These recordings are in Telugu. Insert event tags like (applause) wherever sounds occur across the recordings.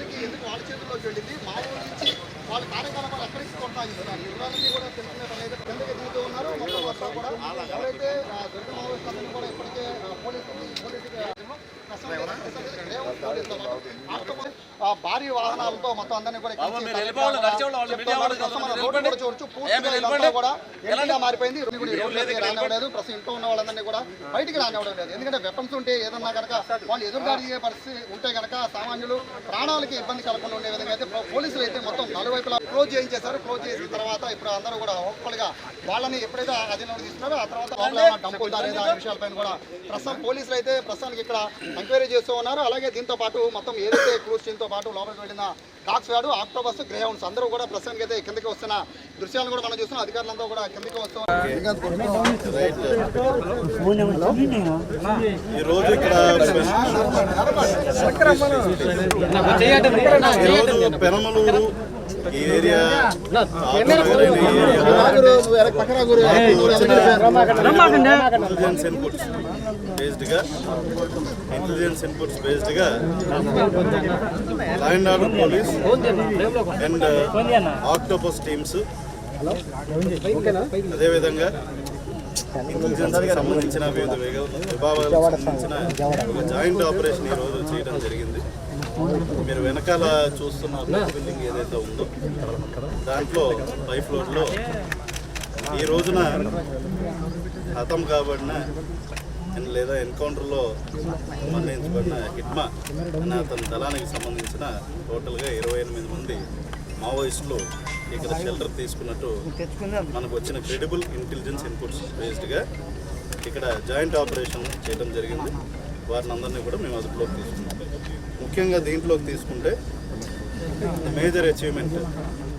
చివరికి ఎందుకు వాళ్ళ చేతుల్లోకి వెళ్ళింది? మా ఊరి నుంచి వాళ్ళ కార్యకలాపాలు ఎక్కడికి కొనసాగిస్తున్నారు? వివరాలన్నీ కూడా తెలుసుకునే పని అయితే కిందకి ఉన్నారు. మొత్తం వస్తా కూడా ఎవరైతే ఆ, దొరికిన మావోయిస్టులందరినీ కూడా ఇప్పటికే ఆ, పోలీసులు పోలీసులు భారీ వాహనాలతో మొత్తం అందరినీ కూడా. చూడొచ్చు పూర్తిగా. కూడా మారిపోయింది రానివ్వలేదు ప్రస్తుతం ఇంట్లో ఉన్న వాళ్ళందరినీ కూడా బయటికి రానివ్వడం లేదు. ఎందుకంటే వెపన్స్ ఉంటే ఏదన్నా కనుక వాళ్ళు ఎదురుదాడి చేసే పరిస్థితి ఉంటే కనుక సామాన్యులు ప్రాణాలకి ఇబ్బంది కలగకుండా ఉండే విధంగా అయితే పోలీసులు అయితే మొత్తం నలువైపులా క్లోజ్ చేయించేశారు. క్లోజ్ చేసిన తర్వాత ఇప్పుడు అందరూ కూడా హోప్ఫుల్గా వాళ్ళని ఎప్పుడైతే అధీనంలో తీసుకున్నారో ఆ తర్వాత లోపల ఏమైనా డంప్ ఉందా లేదా అనే విషయాలపైన కూడా ప్రస్తుతం పోలీసులు అయితే ప్రస్తుతానికి ఇక్కడ ఎంక్వైరీ చేస్తూ ఉన్నారు. అలాగే దీంతో పాటు మొత్తం ఏదైతే క్రూజ్ టీంతో పాటు లోపలికి వెళ్ళిన డాక్స్ వ్యాడు ఆక్టోబస్ గ్రే హౌండ్స్ అందరూ కూడా ప్రస్తుతానికి అయితే కిందకి వస్తున్న దృశ్యాలను కూడా మనం చూస్తున్నాం. అధికారులంతా కూడా కిందకి వస్తున్నారు ఈ రోజు ఇక్కడ పెనమలూరు ఇంటెలిజెన్స్ ఇన్పుట్స్ బేస్డ్గా intelligence inputs బేస్డ్గా land order police and octopus teams అదేవిధంగా ఇంటెలిజెన్స్కి సంబంధించిన వివిధ విభా- విభాగాలకు సంబంధించిన ఒక జాయింట్ ఆపరేషన్ ఈ రోజు చేయడం జరిగింది. మీరు వెనకాల చూస్తున్న బిల్డింగ్ ఏదైతే ఉందో దాంట్లో పై ఫ్లోర్లో ఈ రోజున హతం కాబడిన లేదా ఎన్కౌంటర్లో మరణించబడిన హిట్మా అనే అతని దళానికి సంబంధించిన టోటల్గా ఇరవై ఎనిమిది మంది మావోయిస్టులు ఇక్కడ షెల్టర్ తీసుకున్నట్టు మనకు వచ్చిన క్రెడిబుల్ ఇంటెలిజెన్స్ ఇన్పుట్స్ బేస్డ్గా ఇక్కడ జాయింట్ ఆపరేషన్ చేయడం జరిగింది. వారిని అందరినీ కూడా మేము అదుపులోకి తీసుకున్నాం. ముఖ్యంగా దీంట్లోకి తీసుకుంటే major achievement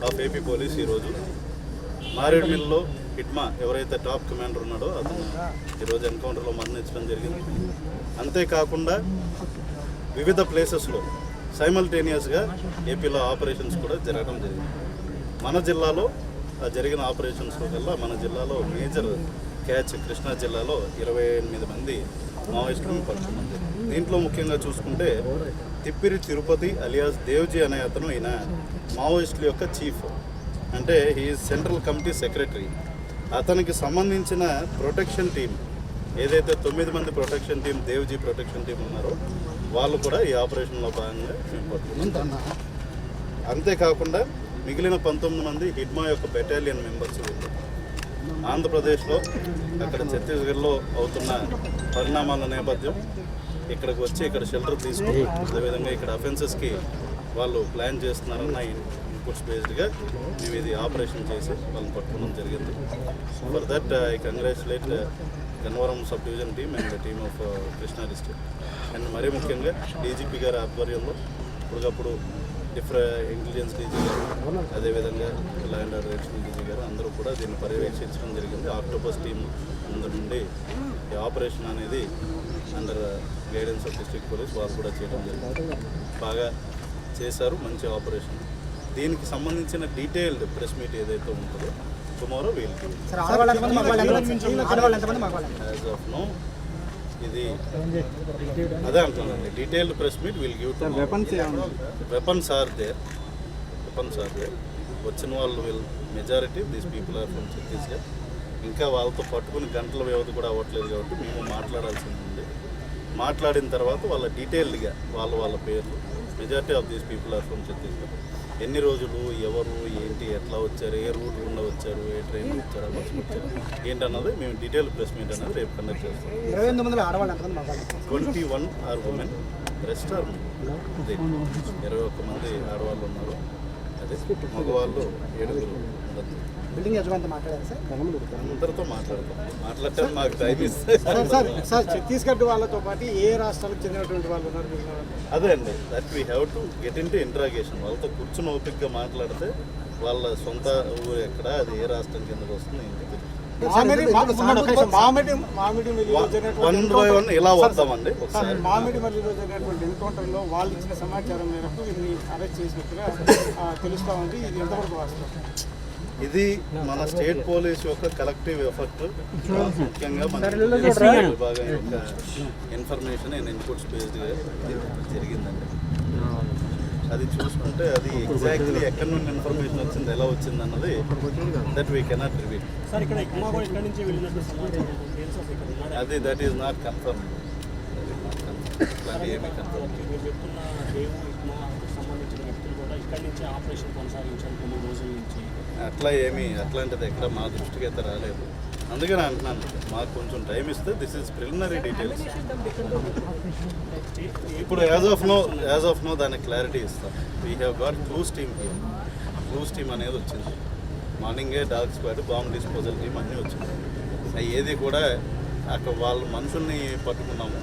of AP police ఈరోజు. మారేడుమిల్లో హిట్మా ఎవరైతే టాప్ కమాండర్ ఉన్నాడో అతను ఈరోజు ఎన్కౌంటర్లో మరణించడం జరిగింది. అంతేకాకుండా వివిధ ప్లేసెస్లో సైమల్టేనియస్గా ఏపీలో ఆపరేషన్స్ కూడా జరగడం జరిగింది. మన జిల్లాలో ఆ జరిగిన ఆపరేషన్స్ వల్ల మన జిల్లాలో మేజర్ క్యాచ్ కృష్ణా జిల్లాలో ఇరవై ఎనిమిది మంది మావోయిస్టులను పట్టుకున్నాం దీంట్లో ముఖ్యంగా చూసుకుంటే తిప్పిరి తిరుపతి అలియాస్ దేవ్జీ అనే అతను ఈయన మావోయిస్టుల యొక్క చీఫ్. అంటే ఈ సెంట్రల్ కమిటీ సెక్రటరీ. అతనికి సంబంధించిన ప్రొటెక్షన్ టీం ఏదైతే తొమ్మిది మంది protection team Devji protection team ఉన్నారో వాళ్ళు కూడా ఈ ఆపరేషన్లో భాగంగా మేము అంతేకాకుండా మిగిలిన పంతొమ్మిది మంది హిడ్మా యొక్క బెటాలియన్ మెంబర్స్ వీళ్ళు. ఆంధ్రప్రదేశ్లో అక్కడ ఛత్తీస్గఢ్లో అవుతున్న పరిణామాల నేపథ్యం ఇక్కడికి వచ్చి ఇక్కడ షెల్టర్ తీసుకుని అదేవిధంగా ఇక్కడ అఫెన్సెస్కి వాళ్ళు ప్లాన్ చేస్తున్నారన్న ఇన్పుట్స్ బేస్డ్గా మేము ఇది ఆపరేషన్ చేసి వాళ్ళని పట్టుకోవడం జరిగింది. For that I congratulate Gannavaram sub division team and team of Krishna district and మరీ ముఖ్యంగా డీజీపీ గారి ఆధ్వర్యంలో ఇప్పటికప్పుడు డిఫరెంట్ ఇంటెలిజెన్స్ డీజీ గారు అదేవిధంగా ల్యాండ్ డైరెక్షన్ డీజీ కూడా దీన్ని పర్యవేక్షించడం జరిగింది. ఆక్టోపస్ టీం ముందు నుండి ఈ ఆపరేషన్ అనేది under guidance of district police వాళ్ళు కూడా చేయడం జరిగింది. బాగా చేశారు మంచి ఆపరేషన్. దీనికి సంబంధించిన డీటెయిల్డ్ ప్రెస్ మీట్ ఏదైతే ఉంటుందో tomorrow will as of now ఇది అదే అంటున్నానండి. Detailed press meet will give weapons are there weapons are there వచ్చిన వాళ్ళు will majority these people are from Chhattisgarh ఇంకా వాళ్ళతో పట్టుకుని గంటల వ్యవధి కూడా అవ్వట్లేదు కాబట్టి మేము మాట్లాడాల్సింది ఉంది. మాట్లాడిన తర్వాత వాళ్ళ డీటెయిల్డ్గా వాళ్ళ వాళ్ళ పేర్లు majority of these people are from Chhattisgarh ఎన్ని రోజులు ఎవరు ఏంటి ఎట్లా వచ్చారు ఏ రూట్ గుండా వచ్చారు ఏ ట్రైన్ వచ్చారు బస్సు వచ్చారు ఏంటన్నది మేము డీటెయిల్ ప్రెస్ మీట్ అనేది రేపు కండక్ట్ చేస్తాం. Twenty one are women rest are ఇరవై ఒక్క మంది ఆడవాళ్ళు ఉన్నారు. అదే. మగవాళ్ళు ఏడుగురు. బిల్డింగ్ యజమాని మాట్లాడారు సార్? అందరితో మాట్లాడతాం. మాట్లాడటానికి మాకు టైం ఇస్తే సార్ సార్ ఛత్తీస్గఢ్ వాళ్ళతో పాటు ఏ రాష్ట్రాలకు చెందినటువంటి వాళ్ళు ఉన్నారు? అదే అండి. That we have to get into interrogation వాళ్ళతో కూర్చుని ఓపిక్గా మాట్లాడితే వాళ్ళ సొంత ఊరు ఎక్కడ అది ఏ రాష్ట్రం కిందకు వస్తుంది ఏంటి వన్ బై వద్దామండి? మామిడి మిల్లిలో జరిగినటువంటి ఎన్కౌంటర్లో వాళ్ళు ఇచ్చిన సమాచారం మేరకు వీరిని అరెస్ట్ చేసినట్టుగా తెలుస్తా ఉంది. ఇది ఎంతవరకు వాస్తవం? ఇది మన స్టేట్ పోలీస్ యొక్క కలెక్టివ్ ఎఫర్ట్. ముఖ్యంగా మన విభాగం యొక్క ఇన్ఫర్మేషన్ అండ్ ఇన్పుట్స్ బేస్డ్ జరిగిందండి. అది చూసుకుంటే అది ఎగ్జాక్ట్లీ ఎక్కడి నుండి ఇన్ఫర్మేషన్ వచ్చింది ఎలా వచ్చింది అన్నది దట్ వీ కెనాట్ రివీల్? అది దట్ ఈస్ నాట్ కన్ఫర్మ్ అట్లా ఏమీ అట్లాంటిది ఎక్కడ మా దృష్టికి అయితే రాలేదు. అందుకని అంటున్నాను మాకు కొంచెం టైం ఇస్తే దిస్ ఇస్ ప్రిలిమినరీ డీటెయిల్స్ ఇప్పుడు as of now as of now దానికి క్లారిటీ ఇస్తాం. We have got clues team here clues team అనేది వచ్చింది. మార్నింగే dog squad bomb disposal team అన్నీ వచ్చింది. ఏది కూడా అక్కడ వాళ్ళ మనుషుల్ని పట్టుకున్నాము.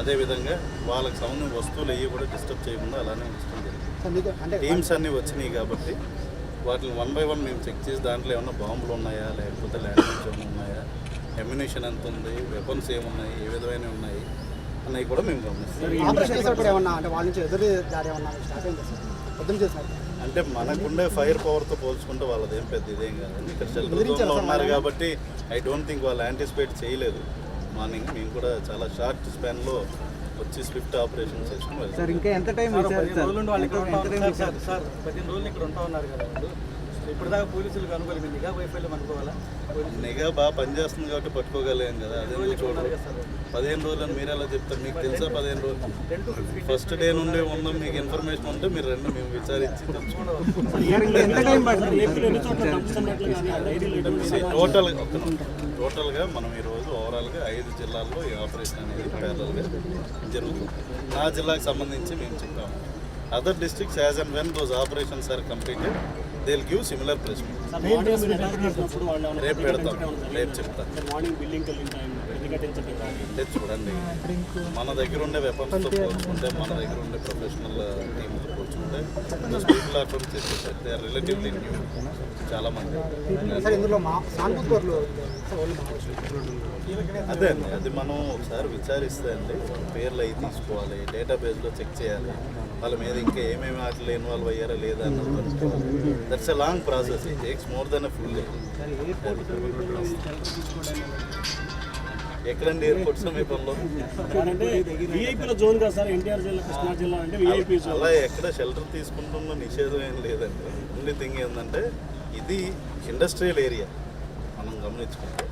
అదేవిధంగా వాళ్ళకి సంబంధించిన వస్తువులు అవి కూడా డిస్టర్బ్ చేయకుండా అలానే ఉంచుతుంది టీమ్స్ అన్నీ వచ్చినాయి కాబట్టి వాటిని వన్ బై వన్ మేము చెక్ చేసి దాంట్లో ఏమన్నా బాంబులు ఉన్నాయా? లేకపోతే ల్యాండింగ్స్ ఏమైనా ఉన్నాయా? ఎమ్యునేషన్ ఎంత ఉంది? వెపన్స్ ఏమున్నాయి? ఏ విధమైన ఉన్నాయి? అన్నవి కూడా మేము గమనిస్తాం. అంటే మనకుండే ఫైర్ పవర్తో పోల్చుకుంటే వాళ్ళది ఏం పెద్ద ఇదేం కాదండి ఇక్కడ షెల్టర్ జోన్లో ఉన్నారు కాబట్టి ఐ డోంట్ థింక్ వాళ్ళు యాంటిసిపేట్ చేయలేదు. మార్నింగ్ మేము కూడా చాలా షార్ట్ స్పాన్లో వచ్చి స్విఫ్ట్ ఆపరేషన్ చేసుకుని సార్ ఇంకా ఎంత టైం సార్ సార్? పదిహేను రోజులు ఇక్కడ ఉంటా. ఉన్నారు కదా వాళ్ళు ఇప్పుడు దాకా పోలీసులకు అనుకోవాలి మీరు నిఘా వైఫల్యం అనుకోవాలా? నిఘా బాగా పనిచేస్తుంది కాబట్టి పట్టుకోగలిగాం కదా. అదే చూడండి పదిహేను రోజులు మీరు ఎలా చెప్తారు? మీకు తెలుసా పదిహేను రోజులు? ఫస్ట్ డే నుండి ఉన్న మీకు ఇన్ఫర్మేషన్ ఉంటే మీరు రెండు మేము విచారించి టోటల్ టోటల్గా మనం ఈరోజు ఓవరాల్గా ఐదు జిల్లాల్లో ఈ ఆపరేషన్ అనేది ప్యారల్గా జరుగుతుంది. నా జిల్లాకు సంబంధించి మేము చెప్పాము other districts as and when those operations are completed they will give similar press రేపు పెడతాం. రేపు చెప్తాను అంటే చూడండి మన దగ్గర ఉండే వెపన్స్తో పోల్చుకుంటే మన దగ్గర ఉండే ప్రొఫెషనల్ టీమ్తో పోల్చుకుంటే from they are relatively new చాలా మంది. సార్ ఇందులో అదే అండి. అది మనం ఒకసారి విచారిస్తే అండి పేర్లు అవి తీసుకోవాలి డేటాబేస్లో చెక్ చేయాలి. వాళ్ళ మీద ఇంకా ఏమేమి వాటిలో ఇన్వాల్వ్ అయ్యారా లేదా అన్నది that's a long process it takes more than a full day ఎక్కడండి ఎయిర్పోర్ట్ సమీపంలో అంటే విఐపీల జోన్ కదా సార్ ఎన్టీఆర్ జిల్లా కృష్ణా జిల్లా అంటే విఐపీ అలా ఎక్కడ షెల్టర్ తీసుకుంటున్న నిషేధం ఏం లేదండి. ఓన్లీ థింగ్ ఏంటంటే ఇది ఇండస్ట్రియల్ ఏరియా మనం గమనించుకుంటే.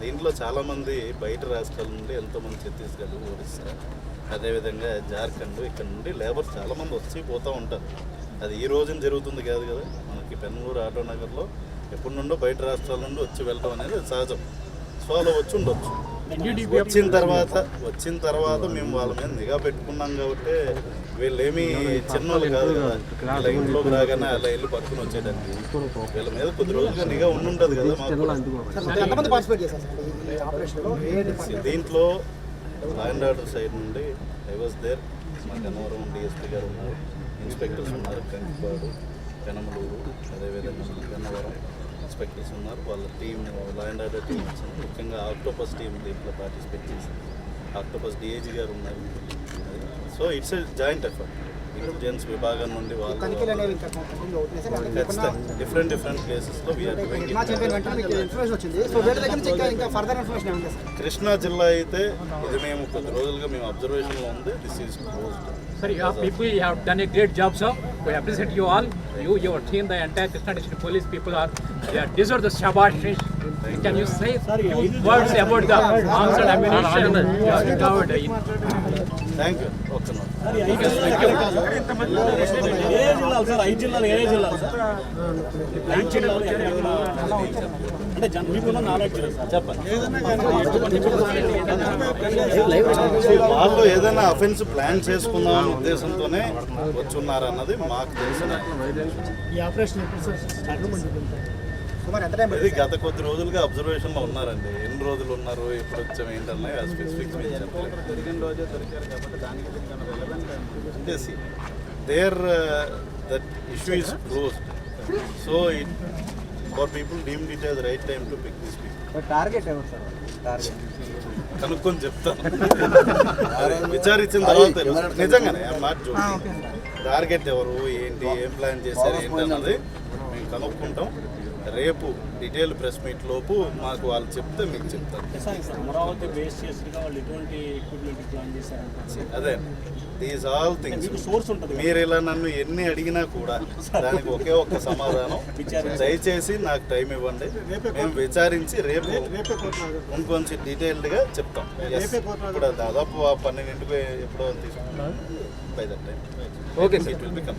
దీంట్లో చాలామంది బయట రాష్ట్రాల నుండి ఎంతోమంది ఛత్తీస్గఢ్ ఒరిస్సా అదేవిధంగా జార్ఖండ్ ఇక్కడ నుండి లేబర్ చాలామంది వచ్చి పోతూ ఉంటారు. అది ఈ రోజున జరుగుతుంది కాదు కదా? మనకి పెన్నూరు ఆటో నగర్లో ఎప్పటి నుండో బయట రాష్ట్రాల నుండి వచ్చి వెళ్ళటం అనేది సహజం. సో అలా వచ్చి ఉండొచ్చు. వచ్చిన తర్వాత వచ్చిన తర్వాత మేము వాళ్ళ మీద నిఘా పెట్టుకున్నాం కాబట్టి వీళ్ళేమీ చిన్నోళ్ళు కాదు కదా. ఇలా ఇంట్లోకి రాగానే అలా వెళ్ళి పట్టుకుని వచ్చేదానికి వీళ్ళ మీద కొద్ది రోజులుగా నిఘా ఉండుంటది కదా మాకు. దీంట్లో లా అండ్ ఆర్డర్ సైడ్ నుండి ఐ వాజ్ దేర్ మా కన్నవరం డిఎస్పీ గారు ఉన్నారు. ఇన్స్పెక్టర్స్ ఉన్నారు. కంకిపాడు పెనమలూరు అదేవిధంగా మన గన్నవరం ఇన్స్పెక్టర్స్ ఉన్నారు. వాళ్ళ team law and order team ముఖ్యంగా ఆక్టోపస్ టీం దీంట్లో పార్టిసిపేట్ చేసింది ఆక్టోపస్ డిఏజీ గారు ఉన్నారు. So it's joint effort intelligence విభాగం నుండి వాళ్ళు డిఫరెంట్ డిఫరెంట్ ప్లేసెస్లో కృష్ణా జిల్లా అయితే ఇది మేము కొద్ది రోజులుగా మేము అబ్జర్వేషన్లో ఉంది this is closed Sir, you have people, you have done a great job, sir. We appreciate you all. You, your team, the entire Krishna district police people are, they are deserve the shabash. Can you say few words about the arms and ammunition you have recovered in thank you. Okay sir ఈ ఐదు జిల్లాలు ఏ ఏ జిల్లాలు సార్ ఐదు జిల్లాలు ఏ ఏ జిల్లాలు సార్ ఐదు జిల్లాలు ఎక్కడెక్కడ అంటే జన్ మీకున్న నాలెడ్జ్ లేదు సార్ చెప్పండి వాళ్ళు ఏదైనా అఫెన్స్ ప్లాన్ చేసుకుందాం అనే ఉద్దేశంతోనే వచ్చున్నారన్నది మాకు తెలిసిన ఈ ఆపరేషన్ ఎప్పుడు సార్? ఇది గత కొద్ది రోజులుగా అబ్జర్వేషన్లో ఉన్నారండి. ఎన్ని రోజులు ఉన్నారు ఎప్పుడు వచ్చాం ఏంటన్నా స్పెసిఫిక్ అంటే there that issue is closed so it for people deemed it as right time to pick this people target ఎవరు సార్ టార్గెట్ కనుక్కొని చెప్తాను. (laughs) విచారించిన తర్వాత. నిజంగానే మాట టార్గెట్ ఎవరు ఏంటి ఏం ప్లాన్ చేశారు ఏంటి అన్నది మేము కనుక్కుంటాం. రేపు డీటెయిల్ ప్రెస్ మీట్ లోపు మాకు వాళ్ళు చెప్తే మీకు చెప్తాను సార్ ఇప్పుడు అమరావతి బేస్ చేసిగా వాళ్ళు ఎటువంటి ఎక్విప్మెంట్ ప్లాన్ చేశారంటే అదే దీస్ ఆల్ థింగ్స్ సోర్స్ ఉంటుంది. మీరు ఇలా నన్ను ఎన్ని అడిగినా కూడా దానికి ఒకే ఒక్క సమాధానం. దయచేసి నాకు టైం ఇవ్వండి. మేము విచారించి రేపు. ఇంకొంచెం డీటెయిల్డ్గా చెప్తాం. ఇప్పుడు దాదాపు ఆ పన్నెండింటికి ఎప్పుడో తీసుకున్నాం by that time okay it will become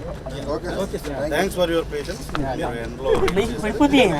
thanks for your patience మీరు ఎండ్లో ఇదే